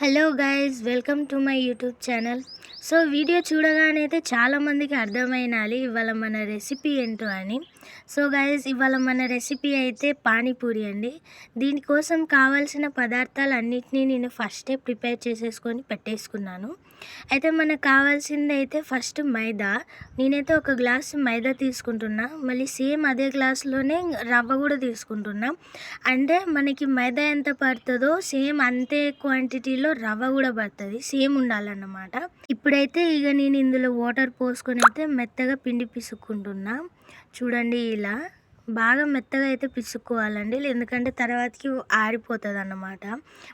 Hello guys welcome to my YouTube channel so video చూడగానే అయితే చాలామందికి అర్థమైనాలి ఇవాళ మన రెసిపీ ఏంటో అని. సో గైస్ ఇవాళ మన రెసిపీ అయితే పానీపూరి అండి. దీనికోసం కావాల్సిన పదార్థాలు అన్నిటినీ నేను ఫస్టే ప్రిపేర్ చేసేసుకొని పెట్టేసుకున్నాను. అయితే మనకు కావాల్సింది అయితే ఫస్ట్ మైదా. నేనైతే ఒక గ్లాస్ మైదా తీసుకుంటున్నా. మళ్ళీ సేమ్ అదే గ్లాస్లోనే రవ్వ కూడా తీసుకుంటున్నా. అంటే మనకి మైదా ఎంత పడుతుందో సేమ్ అంతే క్వాంటిటీలో రవ్వ కూడా పడుతుంది. సేమ్ ఉండాలన్నమాట. ఇప్పుడైతే ఇక నేను ఇందులో వాటర్ పోసుకొని అయితే మెత్తగా పిండి పిసుక్కుంటున్నా. చూడండి ఇలా. బాగా మెత్తగా అయితే పిసుక్కోవాలండి. ఎందుకంటే తర్వాతకి ఆరిపోతుంది అన్నమాట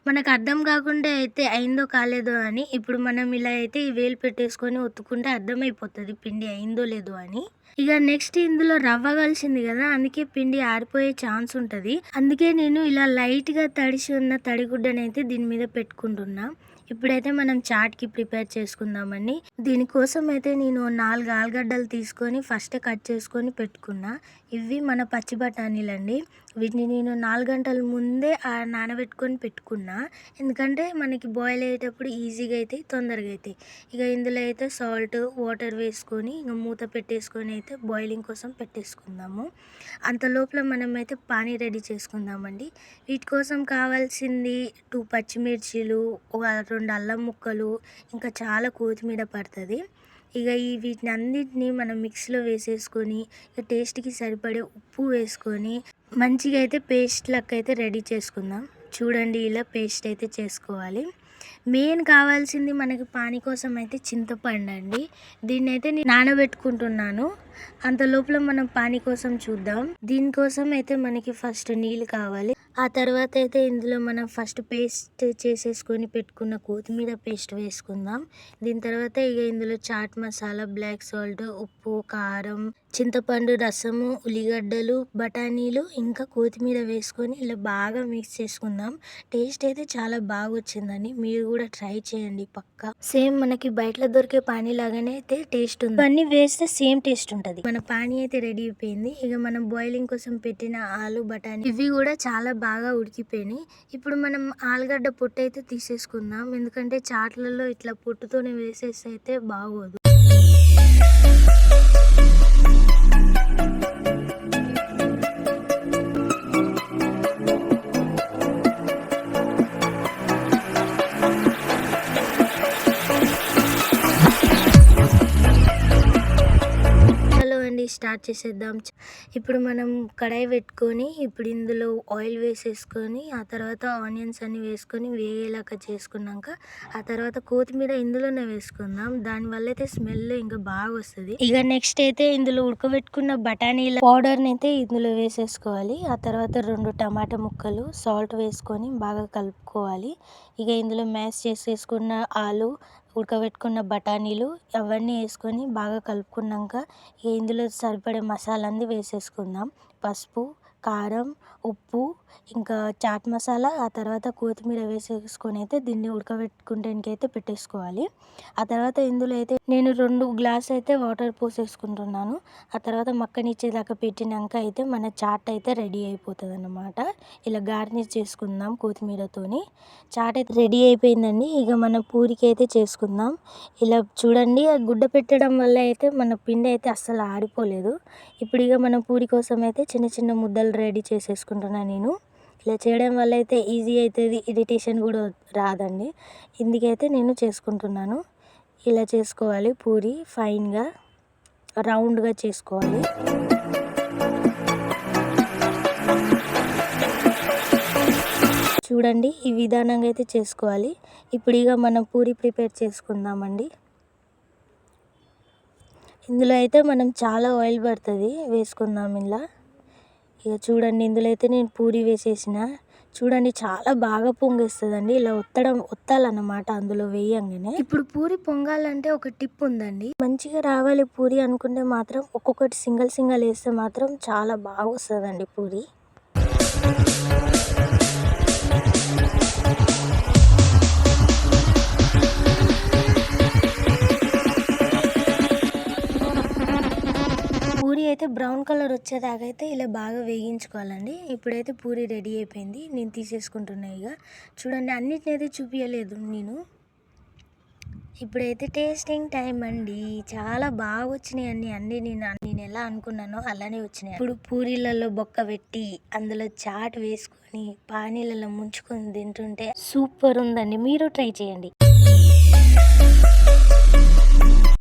మనకు అర్థం కాకుండా అయితే అయిందో కాలేదో అని ఇప్పుడు మనం ఇలా అయితే వేలు పెట్టేసుకొని ఒత్తుకుంటే అర్థమైపోతుంది పిండి అయిందో లేదో అని. ఇక నెక్స్ట్ ఇందులో రవ్వ కలిసింది కదా అందుకే పిండి ఆరిపోయే ఛాన్స్ ఉంటుంది. అందుకే నేను ఇలా లైట్గా తడిసి ఉన్న తడిగుడ్డనైతే దీని మీద పెట్టుకుంటున్నా. ఇప్పుడైతే మనం చాట్కి ప్రిపేర్ చేసుకుందామండి. దీనికోసం అయితే నేను నాలుగు ఆలుగడ్డలు తీసుకొని ఫస్ట్ కట్ చేసుకొని పెట్టుకున్నా. ఇవి మన పచ్చి బఠానీలు అండి వీటిని నేను నాలుగు గంటల ముందే నానబెట్టుకొని పెట్టుకున్నా. ఎందుకంటే మనకి బాయిల్ అయ్యేటప్పుడు ఈజీగా అయితే తొందరగా అవుతాయి ఇక ఇందులో అయితే సాల్ట్ వాటర్ వేసుకొని ఇక మూత పెట్టేసుకొని అయితే బాయిలింగ్ కోసం పెట్టేసుకుందాము. అంత లోపల మనం అయితే పానీ రెడీ చేసుకుందామండి. వీటి కోసం కావాల్సింది టూ పచ్చిమిర్చీలు ఒక రెండు అల్లం ముక్కలు ఇంకా చాలా కొత్తిమీర పడుతుంది. ఇక ఈ వీటిని అన్నింటినీ మనం మిక్సీలో వేసేసుకొని ఇక టేస్ట్కి సరిపడే ఉప్పు వేసుకొని మంచిగా అయితే పేస్ట్ లెక్క అయితే రెడీ చేసుకుందాం. చూడండి ఇలా పేస్ట్ అయితే చేసుకోవాలి. మెయిన్ కావాల్సింది మనకి పానీ కోసం అయితే చింతపండు అండి. దీన్ని అయితే నేను నానబెట్టుకుంటున్నాను. అంత లోపల మనం పానీ కోసం చూద్దాం. దీనికోసం అయితే మనకి ఫస్ట్ నీళ్ళు కావాలి. ఆ తర్వాత అయితే ఇందులో మనం ఫస్ట్ పేస్ట్ చేసేసుకొని పెట్టుకున్న కొత్తిమీర పేస్ట్ వేసుకుందాం. దీని తర్వాత ఇక ఇందులో చాట్ మసాలా బ్లాక్ సాల్ట్ ఉప్పు కారం చింతపండు రసము ఉల్లిగడ్డలు బఠానీలు ఇంకా కొత్తిమీర వేసుకొని ఇలా బాగా మిక్స్ చేసుకుందాం. టేస్ట్ అయితే చాలా బాగా వచ్చిందండి మీరు కూడా ట్రై చేయండి పక్కా. సేమ్ మనకి బయటలో దొరికే పానీ లాగానే అయితే టేస్ట్ ఉంది. అన్ని వేస్తే సేమ్ టేస్ట్ ఉంటుంది. మన పానీ అయితే రెడీ అయిపోయింది. ఇక మనం బాయిలింగ్ కోసం పెట్టిన ఆలు బఠానీ ఇవి కూడా చాలా బాగా ఉడికిపోయినాయి. ఇప్పుడు మనం ఆలుగడ్డ పొట్టు అయితే తీసేసుకుందాం. ఎందుకంటే చాట్లలో ఇట్లా పొట్టుతోనే వేసేస్తే అయితే బాగోదు. స్టార్ట్ చేసేద్దాం. ఇప్పుడు మనం కడాయి పెట్టుకొని ఇప్పుడు ఇందులో ఆయిల్ వేసేసుకొని ఆ తర్వాత ఆనియన్స్ అన్ని వేసుకొని వేగేలాగా చేసుకున్నాక ఆ తర్వాత కొత్తిమీర ఇందులోనే వేసుకుందాం. దానివల్ల అయితే స్మెల్ ఇంకా బాగా వస్తుంది. ఇక నెక్స్ట్ అయితే ఇందులో ఉడకబెట్టుకున్న బఠానీల పౌడర్ని అయితే ఇందులో వేసేసుకోవాలి. ఆ తర్వాత రెండు టమాటా ముక్కలు సాల్ట్ వేసుకొని బాగా కలుపుకోవాలి. ఇక ఇందులో మ్యాష్ చేసేసుకున్న ఆలు ఉడకబెట్టుకున్న బఠానీలు అవన్నీ వేసుకొని బాగా కలుపుకున్నాక ఇందులో సరిపడే మసాలా అన్నీ వేసేసుకుందాం. పసుపు కారం ఉప్పు ఇంకా చాట్ మసాలా ఆ తర్వాత కొత్తిమీర వేసేసుకొని అయితే దీన్ని ఉడకబెట్టుకుంటానికి అయితే పెట్టేసుకోవాలి. ఆ తర్వాత ఇందులో అయితే నేను రెండు గ్లాస్ అయితే వాటర్ పోసేసుకుంటున్నాను. ఆ తర్వాత మక్కనిచ్చేదాకా పెట్టినాక అయితే మన చాట్ అయితే రెడీ అయిపోతుంది అన్నమాట ఇలా గార్నిష్ చేసుకుందాం కొత్తిమీరతోని. చాట్ అయితే రెడీ అయిపోయిందండి. ఇక మన పూరికి అయితే చేసుకుందాం. ఇలా చూడండి ఆ గుడ్డ పెట్టడం వల్ల అయితే మన పిండి అయితే అస్సలు ఆడిపోలేదు ఇప్పుడు ఇక మన పూరి కోసం అయితే చిన్న చిన్న ముద్దలు రెడీ చేసేసుకుంటున్నాను నేను. ఇలా చేయడం వల్ల అయితే ఈజీ అవుతుంది ఇరిటేషన్ కూడా రాదండి. ఇందుకైతే నేను చేసుకుంటున్నాను. ఇలా చేసుకోవాలి పూరి ఫైన్గా రౌండ్గా చేసుకోవాలి. చూడండి ఈ విధానంగా అయితే చేసుకోవాలి. ఇప్పుడు ఇక మనం పూరి ప్రిపేర్ చేసుకుందామండి. ఇందులో అయితే మనం చాలా ఆయిల్ పడుతుంది వేసుకుందాం ఇలా. ఇక చూడండి ఇందులో అయితే నేను పూరి వేసేసిన. చూడండి చాలా బాగా పొంగేస్తుందండి. ఇలా ఒత్తడం ఒత్తాలన్నమాట అందులో వేయంగానే. ఇప్పుడు పూరి పొంగాలంటే ఒక టిప్ ఉందండి. మంచిగా రావాలి పూరి అనుకుంటే మాత్రం ఒక్కొక్కటి సింగల్ సింగల్ వేస్తే మాత్రం చాలా బాగా వస్తుందండి పూరి. అయితే బ్రౌన్ కలర్ వచ్చేదాకా అయితే ఇలా బాగా వేగించుకోవాలండి. ఇప్పుడైతే పూరి రెడీ అయిపోయింది. నేను తీసేసుకుంటున్నా ఇక. చూడండి అన్నిటిని అయితే చూపించలేదు నేను. ఇప్పుడైతే టేస్టింగ్ టైం అండి. చాలా బాగా వచ్చినాయి అన్ని అన్ని నేను నేను ఎలా అనుకున్నానో అలానే వచ్చినాయి. ఇప్పుడు పూరీలలో బొక్క పెట్టి అందులో చాట్ వేసుకొని పానీలలో ముంచుకొని తింటుంటే సూపర్ ఉందండి. మీరు ట్రై చేయండి.